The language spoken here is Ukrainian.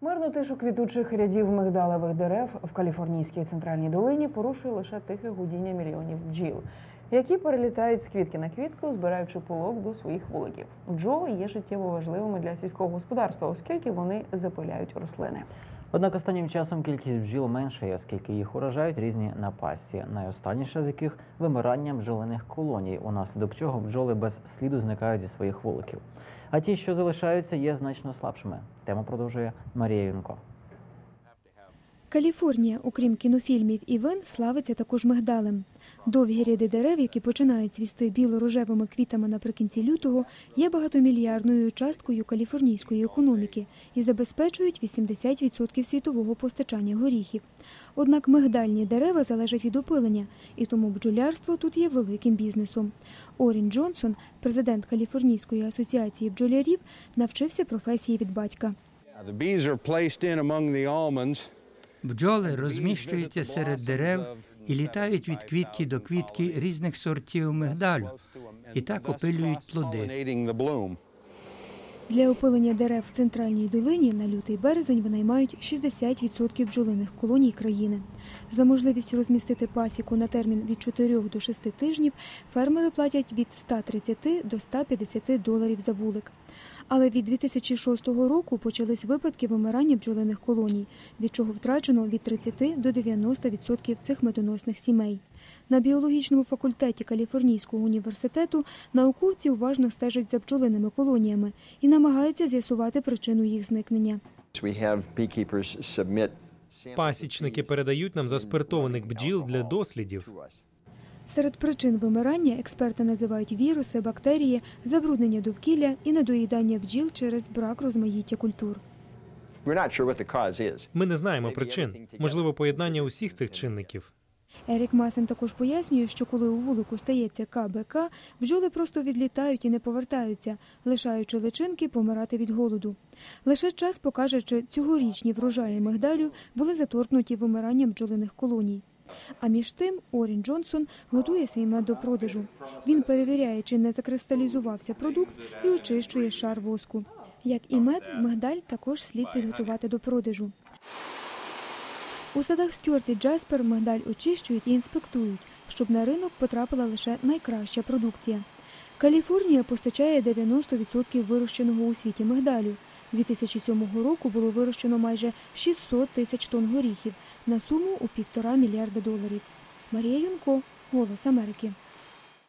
Мирну тишу квітучих рядів мигдалевих дерев в каліфорнійській центральній долині порушує лише тихе гудіння мільйонів бджіл, які перелітають з квітки на квітку, збираючи полок до своїх вуликів. Бджоли є життєво важливими для сільського господарства, оскільки вони запиляють рослини. Однак останнім часом кількість бджіл меншає, оскільки їх уражають різні напасті. Найостанніше з яких вимирання бджолиних колоній, унаслідок чого бджоли без сліду зникають зі своїх вуликів. А ті, що залишаються, є значно слабшими. Тему продовжує Марія Юнко. Каліфорнія, окрім кінофільмів і вин, славиться також мигдалем. Довгі ряди дерев, які починають цвісти біло-рожевими квітами наприкінці лютого, є багатомільярдною часткою каліфорнійської економіки і забезпечують 80% світового постачання горіхів. Однак мигдальні дерева залежать від опилення, і тому бджолярство тут є великим бізнесом. Орін Джонсон, президент Каліфорнійської асоціації бджолярів, навчився професії від батька. Бджоли розміщуються серед дерев і літають від квітки до квітки різних сортів мигдалю, і так опилюють плоди. Для опилення дерев в центральній долині на лютий березень винаймають 60% бджолиних колоній країни. За можливість розмістити пасіку на термін від 4 до 6 тижнів фермери платять від 130 до 150 доларів за вулик. Але від 2006 року почались випадки вимирання бджолиних колоній, від чого втрачено від 30 до 90% цих медоносних сімей. На біологічному факультеті Каліфорнійського університету науковці уважно стежать за бджолиними колоніями і намагаються з'ясувати причину їх зникнення. Пасічники передають нам заспиртованих бджіл для дослідів. Серед причин вимирання експерти називають віруси, бактерії, забруднення довкілля і недоїдання бджіл через брак розмаїття культур. Ми не знаємо причин. Можливо, поєднання усіх цих чинників. Ерік Масен також пояснює, що коли у вулику стається КБК, бджоли просто відлітають і не повертаються, лишаючи личинки помирати від голоду. Лише час покаже, чи цьогорічні врожаї мигдалю були заторкнуті вимиранням бджолиних колоній. А між тим Орін Джонсон готує свій мед до продажу. Він перевіряє, чи не закристалізувався продукт і очищує шар воску. Як і мед, мигдаль також слід підготувати до продажу. У садах Стюарт і Джаспер мигдаль очищують і інспектують, щоб на ринок потрапила лише найкраща продукція. Каліфорнія постачає 90% вирощеного у світі мигдалю. 2007 року було вирощено майже 600 тисяч тонн горіхів на суму у півтора мільярда доларів. Марія Юнко, Голос Америки.